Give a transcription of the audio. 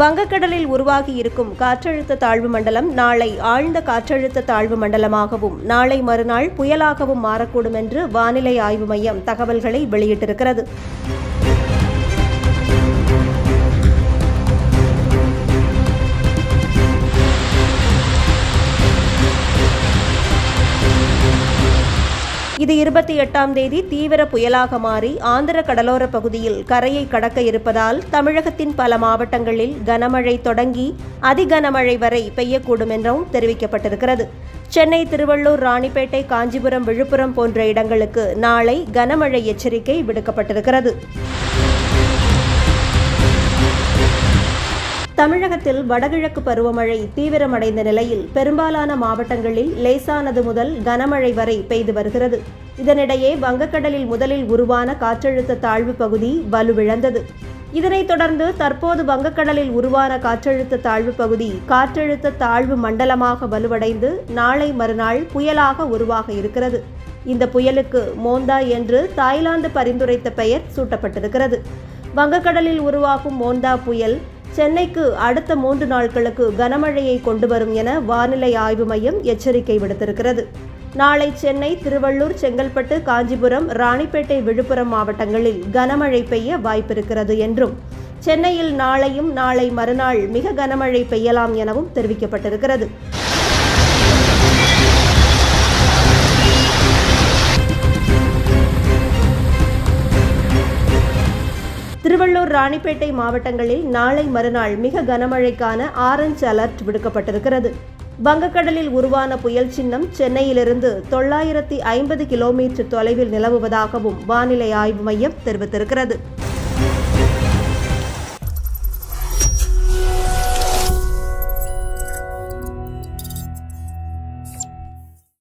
வங்கக்கடலில் உருவாகி இருக்கும் காற்றழுத்த தாழ்வு மண்டலம் நாளை ஆழ்ந்த காற்றழுத்த தாழ்வு மண்டலமாகவும் நாளை மறுநாள் புயலாகவும் மாறக்கூடும் என்று வானிலை ஆய்வு மையம் தகவல்களை வெளியிட்டிருக்கிறது. இது இருபத்தி எட்டாம் தேதி தீவிர புயலாக மாறி ஆந்திர கடலோர பகுதியில் கரையை கடக்க இருப்பதால் தமிழகத்தின் பல மாவட்டங்களில் கனமழை தொடங்கி அதிகனமழை வரை பெய்யக்கூடும் என்றும் தெரிவிக்கப்பட்டிருக்கிறது. சென்னை திருவள்ளூர் ராணிப்பேட்டை காஞ்சிபுரம் விழுப்புரம் போன்ற இடங்களுக்கு நாளை கனமழை எச்சரிக்கை விடுக்கப்பட்டிருக்கிறது. தமிழகத்தில் வடகிழக்கு பருவமழை தீவிரமடைந்த நிலையில் பெரும்பாலான மாவட்டங்களில் லேசானது முதல் கனமழை வரை பெய்து வருகிறது. இதனிடையே வங்கக்கடலில் முதலில் உருவான காற்றழுத்த தாழ்வு பகுதி வலுவிழந்தது. இதனைத் தொடர்ந்து தற்போது வங்கக்கடலில் உருவான காற்றழுத்த தாழ்வு பகுதி காற்றழுத்த தாழ்வு மண்டலமாக வலுவடைந்து நாளை மறுநாள் புயலாக உருவாக இருக்கிறது. இந்த புயலுக்கு மோந்தா என்று தாய்லாந்து பரிந்துரைத்த பெயர் சூட்டப்பட்டிருக்கிறது. வங்கக்கடலில் உருவாகும் மோந்தா புயல் சென்னைக்கு அடுத்த மூன்று நாட்களுக்கு கனமழையை கொண்டு வரும் என வானிலை ஆய்வு மையம் எச்சரிக்கை விடுத்திருக்கிறது. நாளை சென்னை திருவள்ளூர் செங்கல்பட்டு காஞ்சிபுரம் ராணிப்பேட்டை விழுப்புரம் மாவட்டங்களில் கனமழை பெய்ய வாய்ப்பிருக்கிறது என்றும் சென்னையில் நாளையும் நாளை மறுநாள் மிக கனமழை பெய்யலாம் எனவும் தெரிவிக்கப்பட்டிருக்கிறது. திருவள்ளூர் ராணிப்பேட்டை மாவட்டங்களில் நாளை மறுநாள் மிக கனமழைக்கான ஆரஞ்ச் அலர்ட் விடுக்கப்பட்டிருக்கிறது. வங்கக்கடலில் உருவான புயல் சின்னம் சென்னையிலிருந்து தொள்ளாயிரத்தி ஐம்பது கிலோமீட்டர் தொலைவில் நிலவுவதாகவும் வானிலை ஆய்வு மையம் தெரிவித்திருக்கிறது.